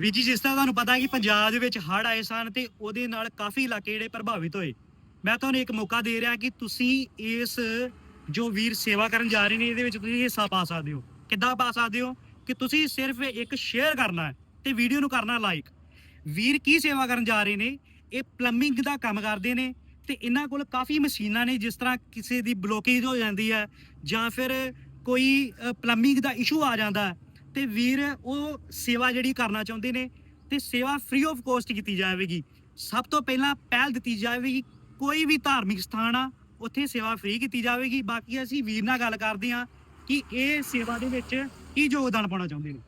ਵੀ ਜੀ, ਜਿਸ ਤਰ੍ਹਾਂ ਤੁਹਾਨੂੰ ਪਤਾ ਕਿ ਪੰਜਾਬ ਦੇ ਵਿੱਚ ਹੜ੍ਹ ਆਏ ਸਨ ਤੇ ਉਹਦੇ ਨਾਲ ਕਾਫੀ ਇਲਾਕੇ ਜਿਹੜੇ ਪ੍ਰਭਾਵਿਤ ਹੋਏ। ਮੈਂ ਤੁਹਾਨੂੰ ਇੱਕ ਮੌਕਾ ਦੇ ਰਿਹਾ ਕਿ ਤੁਸੀਂ ਇਸ ਜੋ ਵੀਰ ਸੇਵਾ ਕਰਨ ਜਾ ਰਹੇ ਨੇ, ਇਹਦੇ ਵਿੱਚ ਤੁਸੀਂ ਹਿੱਸਾ ਪਾ ਸਕਦੇ ਹੋ। ਕਿੱਦਾਂ ਪਾ ਸਕਦੇ ਹੋ? ਕਿ ਤੁਸੀਂ ਸਿਰਫ ਇੱਕ ਸ਼ੇਅਰ ਕਰਨਾ ਹੈ ਤੇ ਵੀਡੀਓ ਨੂੰ ਕਰਨਾ ਲਾਈਕ ਵੀਰ ਕੀ ਸੇਵਾ ਕਰਨ ਜਾ ਰਹੇ ਨੇ? ਇਹ ਪਲੰਬਿੰਗ ਦਾ ਕੰਮ ਕਰਦੇ ਨੇ ਤੇ ਇਹਨਾਂ ਕੋਲ ਕਾਫੀ ਮਸ਼ੀਨਾਂ ਨੇ, ਜਿਸ ਤਰ੍ਹਾਂ ਕਿਸੇ ਦੀ ਬਲੋਕੇਜ ਹੋ ਜਾਂਦੀ ਹੈ ਜਾਂ ਫਿਰ ਕੋਈ ਪਲੰਬਿੰਗ ਦਾ ਇਸ਼ੂ ਆ ਜਾਂਦਾ ਤੇ ਵੀਰ ਉਹ ਸੇਵਾ ਜਿਹੜੀ ਕਰਨਾ ਚਾਹੁੰਦੇ ਨੇ ਤੇ ਸੇਵਾ ਫ੍ਰੀ ਆਫ ਕੋਸਟ ਕੀਤੀ ਜਾਵੇਗੀ। ਸਭ ਤੋਂ ਪਹਿਲਾਂ ਪਹਿਲ ਦਿੱਤੀ ਜਾਵੇਗੀ, ਕੋਈ ਵੀ ਧਾਰਮਿਕ ਸਥਾਨ ਆ, ਉੱਥੇ ਸੇਵਾ ਫ੍ਰੀ ਕੀਤੀ ਜਾਵੇਗੀ। ਬਾਕੀ ਅਸੀਂ ਵੀਰ ਨਾਲ ਗੱਲ ਕਰਦੇ ਹਾਂ ਕਿ ਇਹ ਸੇਵਾ ਦੇ ਵਿੱਚ ਕੀ ਯੋਗਦਾਨ ਪਾਉਣਾ ਚਾਹੁੰਦੇ ਨੇ।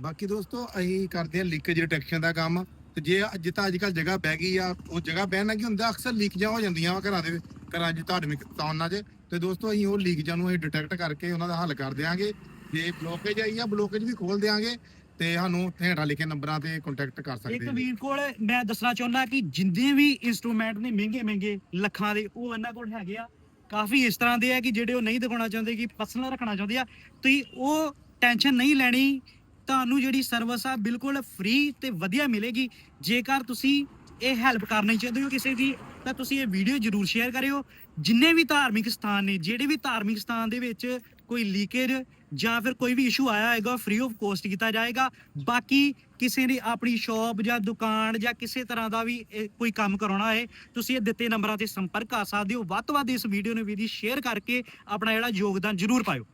ਬਾਕੀ ਦੋਸਤੋ, ਅਸੀਂ ਕਰਦੇ ਹਾਂ ਲੀਕੇਜ ਡਿਟੈਕਸ਼ਨ ਦਾ ਕੰਮ। ਤੇ ਜੇ ਅੱਜ ਅੱਜ ਕੱਲ ਜਗ੍ਹਾ ਬਹਿ ਗਈ ਆ, ਉਹ ਜਗ੍ਹਾ ਬਹਿਣ ਨਾਲ ਕੀ ਹੁੰਦਾ, ਅਕਸਰ ਲੀਕੇਜਾਂ ਹੋ ਜਾਂਦੀਆਂ ਵਾ ਘਰਾਂ ਦੇ, ਘਰਾਂ 'ਚ ਧਾਰਮਿਕ ਸਥਾਨਾਂ 'ਚ। ਤੇ ਦੋਸਤੋ, ਅਸੀਂ ਉਹ ਲੀਕੇਜਾਂ ਨੂੰ ਅਸੀਂ ਡਿਟੈਕਟ ਕਰਕੇ ਉਹਨਾਂ ਦਾ ਹੱਲ ਕਰ ਦਿਆਂਗੇ। ਜੇ ਬਲੋਕੇਜ ਆਈ ਆ ਬਲੋਕੇਜ ਵੀ ਖੋਲ ਦਿਆਂਗੇ ਤੇ ਸਾਨੂੰ ਹੇਠਾਂ ਲਿਖੇ ਨੰਬਰਾਂ ਤੇ ਕੰਟੈਕਟ ਕਰ ਇੱਕ ਸਕਦੇ ਜੀ ਵੀਰ ਕੋਲ ਮੈਂ ਦੱਸਣਾ ਚਾਹੁੰਦਾ ਕਿ ਜਿੰਨੇ ਵੀ ਇਨਸਟਰੂਮੈਂਟ ਨੇ ਮਹਿੰਗੇ ਮਹਿੰਗੇ ਲੱਖਾਂ ਦੇ ਉਹ ਇਹਨਾਂ ਕੋਲ ਹੈਗੇ ਆ। ਕਾਫੀ ਇਸ ਤਰ੍ਹਾਂ ਦੇ ਆ ਕਿ ਜਿਹੜੇ ਉਹ ਨਹੀਂ ਦਿਖਾਉਣਾ ਚਾਹੁੰਦੇ ਕਿ ਪਰਸਨਲ ਰੱਖਣਾ ਚਾਹੁੰਦੇ ਆ। ਤੁਸੀਂ ਉਹ ਟੈਨਸ਼ਨ ਨਹੀਂ ਲੈਣੀ ਤੁਹਾਨੂੰ ਜਿਹੜੀ ਸਰਵਿਸ ਆ ਬਿਲਕੁਲ ਫ੍ਰੀ ਤੇ ਵਧੀਆ ਮਿਲੇਗੀ। ਜੇਕਰ ਤੁਸੀਂ ਇਹ ਹੈਲਪ ਕਰਨੀ ਚਾਹੁੰਦੇ ਹੋ ਕਿਸੇ ਦੀ, ਤਾਂ ਤੁਸੀਂ ਇਹ ਵੀਡੀਓ ਜਰੂਰ ਸ਼ੇਅਰ ਕਰਿਓ। ਜਿੰਨੇ ਵੀ ਧਾਰਮਿਕ ਸਥਾਨ ਨੇ, ਜਿਹੜੇ ਵੀ ਧਾਰਮਿਕ ਸਥਾਨ ਦੇ ਵਿੱਚ ਕੋਈ ਲੀਕੇਜ ਜਾਂ ਫਿਰ ਕੋਈ ਵੀ ਇਸ਼ੂ ਆਇਆ ਹੋਏਗਾ ਫ੍ਰੀ ਆਫ ਕੋਸਟ ਕੀਤਾ ਜਾਏਗਾ। ਬਾਕੀ ਕਿਸੇ ਨੇ ਆਪਣੀ ਸ਼ਾਪ ਜਾਂ ਦੁਕਾਨ ਜਾਂ ਕਿਸੇ ਤਰ੍ਹਾਂ ਦਾ ਵੀ, ਇਹ ਕੋਈ ਕੰਮ ਕਰਾਉਣਾ ਹੈ ਤੁਸੀਂ ਇਹ ਦਿੱਤੇ ਨੰਬਰਾਂ ਤੇ ਸੰਪਰਕ ਕਰ ਸਕਦੇ ਹੋ। ਵੱਧ ਤੋਂ ਵੱਧ ਇਸ ਵੀਡੀਓ ਨੂੰ ਵੀ ਸ਼ੇਅਰ ਕਰਕੇ ਆਪਣਾ ਜਿਹੜਾ ਯੋਗਦਾਨ ਜ਼ਰੂਰ ਪਾਇਓ।